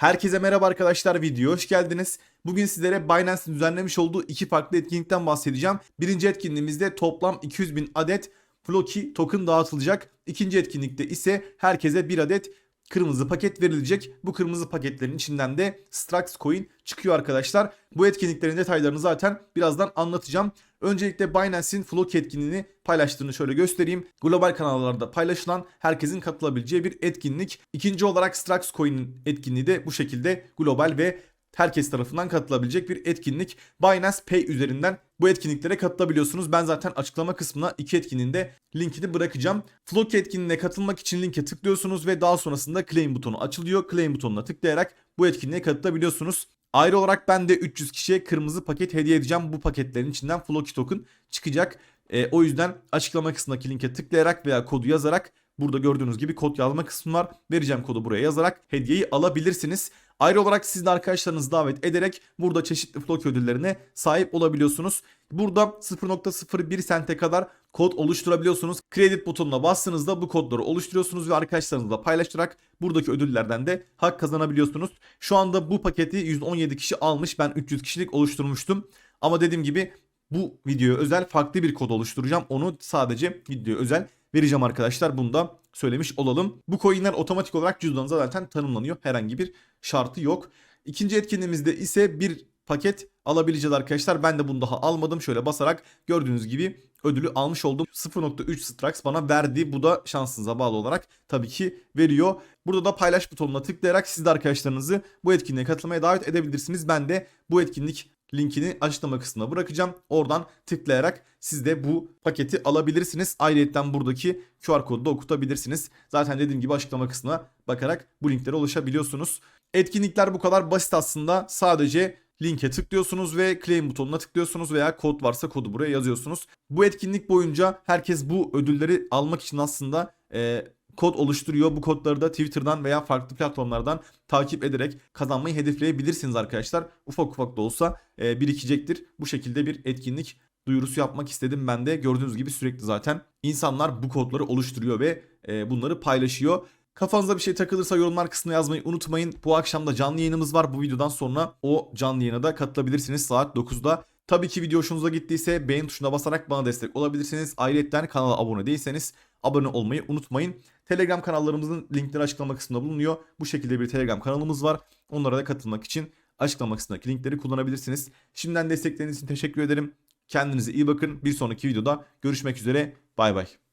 Herkese merhaba arkadaşlar videoya hoş geldiniz. Bugün sizlere Binance'in düzenlemiş olduğu iki farklı etkinlikten bahsedeceğim. Birinci etkinliğimizde toplam 200 bin adet Floki token dağıtılacak. İkinci etkinlikte ise herkese bir adet kırmızı paket verilecek. Bu kırmızı paketlerin içinden de Strax Coin çıkıyor arkadaşlar. Bu etkinliklerin detaylarını zaten birazdan anlatacağım. Öncelikle Binance'in Floki etkinliğini paylaştığını şöyle göstereyim. Global kanallarda paylaşılan herkesin katılabileceği bir etkinlik. İkinci olarak Strax Coin'in etkinliği de bu şekilde global ve herkes tarafından katılabilecek bir etkinlik. Binance Pay üzerinden bu etkinliklere katılabiliyorsunuz. Ben zaten açıklama kısmına iki etkinliğin de linkini bırakacağım. Floki etkinliğine katılmak için linke tıklıyorsunuz ve daha sonrasında claim butonu açılıyor. Claim butonuna tıklayarak bu etkinliğe katılabiliyorsunuz. Ayrı olarak ben de 300 kişiye kırmızı paket hediye edeceğim. Bu paketlerin içinden Floki token çıkacak. E, o yüzden açıklama kısmındaki linke tıklayarak veya kodu yazarak burada gördüğünüz gibi kod yazma kısmı var. Vereceğim kodu buraya yazarak hediyeyi alabilirsiniz. Ayrı olarak siz de arkadaşlarınızı davet ederek burada çeşitli Floki ödüllerine sahip olabiliyorsunuz. Burada 0.01 sente kadar kod oluşturabiliyorsunuz. Credit butonuna bastığınızda bu kodları oluşturuyorsunuz ve arkadaşlarınızla paylaşarak buradaki ödüllerden de hak kazanabiliyorsunuz. Şu anda bu paketi 117 kişi almış. Ben 300 kişilik oluşturmuştum. Ama dediğim gibi bu videoya özel farklı bir kod oluşturacağım. Onu sadece videoya özel vereceğim arkadaşlar. Bunu da söylemiş olalım. Bu coinler otomatik olarak cüzdanınıza zaten tanımlanıyor. Herhangi bir şartı yok. İkinci etkinliğimizde ise bir paket alabileceğiz arkadaşlar. Ben de bunu daha almadım. Şöyle basarak gördüğünüz gibi ödülü almış oldum. 0.3 Strax bana verdi. Bu da şansınıza bağlı olarak tabii ki veriyor. Burada da paylaş butonuna tıklayarak siz de arkadaşlarınızı bu etkinliğe katılmaya davet edebilirsiniz. Ben de bu etkinlik linkini açıklama kısmına bırakacağım. Oradan tıklayarak siz de bu paketi alabilirsiniz. Ayrıca buradaki QR kodu da okutabilirsiniz. Zaten dediğim gibi açıklama kısmına bakarak bu linklere ulaşabiliyorsunuz. Etkinlikler bu kadar basit aslında. Sadece linke tıklıyorsunuz ve claim butonuna tıklıyorsunuz veya kod varsa kodu buraya yazıyorsunuz. Bu etkinlik boyunca herkes bu ödülleri almak için aslında e, kod oluşturuyor. Bu kodları da Twitter'dan veya farklı platformlardan takip ederek kazanmayı hedefleyebilirsiniz arkadaşlar. Ufak ufak da olsa e, birikecektir. Bu şekilde bir etkinlik duyurusu yapmak istedim ben de. Gördüğünüz gibi sürekli zaten insanlar bu kodları oluşturuyor ve e, bunları paylaşıyor. Kafanıza bir şey takılırsa yorumlar kısmına yazmayı unutmayın. Bu akşam da canlı yayınımız var. Bu videodan sonra o canlı yayına da katılabilirsiniz saat 9'da. Tabii ki video hoşunuza gittiyse beğen tuşuna basarak bana destek olabilirsiniz. Ayrıca kanala abone değilseniz abone olmayı unutmayın. Telegram kanallarımızın linkleri açıklama kısmında bulunuyor. Bu şekilde bir Telegram kanalımız var. Onlara da katılmak için açıklama kısmındaki linkleri kullanabilirsiniz. Şimdiden destekleriniz için teşekkür ederim. Kendinize iyi bakın. Bir sonraki videoda görüşmek üzere. Bay bay.